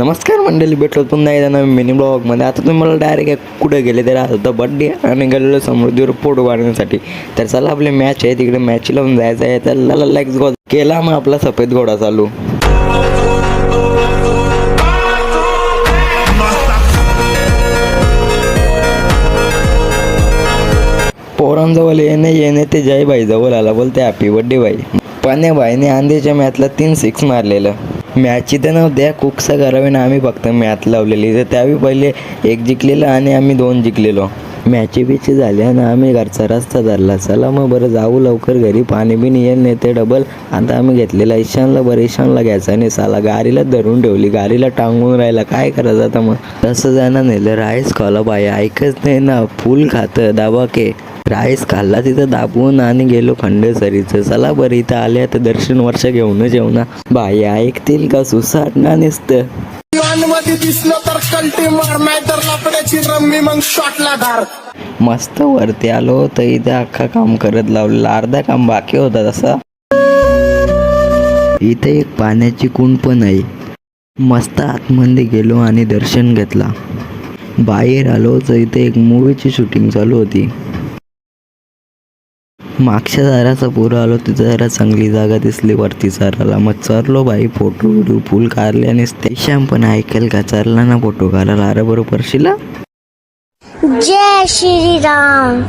नमस्कार मंडळी भेटलो पुन्हा एकदा नवीन मिनी ब्लॉगमध्ये आता तुम्ही मला डायरेक्ट कुठे गेले तर आता होतं. बड्डे आणि गेलेलो समृद्धीवर फोटो काढण्यासाठी तर चला आपली मॅच आहे. तिकडे मॅच लावून जायचं आहे. तर लला लाईक्स गो केला मग आपला सफेद घोडा चालू. पोरांजवळ येणे येणे ते जय भाई जवळ आला बोलते हॅपी बड्डे भाई. पाण्या भाईने आंधीच्या मॅचला तीन सिक्स मारलेलं. मॅचची तर नव्हत्या कुकसा करावे ना आम्ही फक्त मॅच लावलेली. तर त्यावेळी पहिले एक जिंकलेलं आणि आम्ही दोन जिंकलेलो. मॅची बिची झाल्या ना आम्ही घरचा रस्ता धरला. चला मग बरं जाऊ लवकर घरी. पाणी बिन येईल नाही ते डबल आता आम्ही घेतलेला ईशानला बरं ईशानला घ्यायचा नाही साला गाडीला धरून ठेवली. गाडीला टांगून राहिला. काय करायचं आता मग? तसं जाणार नेलं राईस खाला बाई. ऐकत नाही ना. फुल खातं. दाबा के राईस खाल्ला तिथं दाबून आणि गेलो खंडेसरीचं. चला बरं इथं आले तर दर्शन वर्ष घेऊनच येऊ ना बाई ऐकतील का सुसाट ना नुसतं? मध्ये दिसलं तर कल्टी मार नाही तर लाकड्याची रम्मी मग शॉटला धार. मस्त वरती आलो तर इथं अख्खा काम करत लावलेलं. अर्धा काम बाकी होता तसा. इथे एक पाण्याची कुंड पण आहे. मस्त आतमध्ये गेलो आणि दर्शन घेतला. बाहेर आलो तर इथे एक मूवीची शूटिंग चालू होती. मागच्या दाराचा पूर आलो तिथं जरा चांगली जागा दिसली वरती चराला. मग चरलो बाई फोटो व्हिडिओ फुल काढले आणि ते श्याम पण ऐकेल का? चरला ना फोटो काढायला. अरे बरोबर शिला? जय श्रीराम.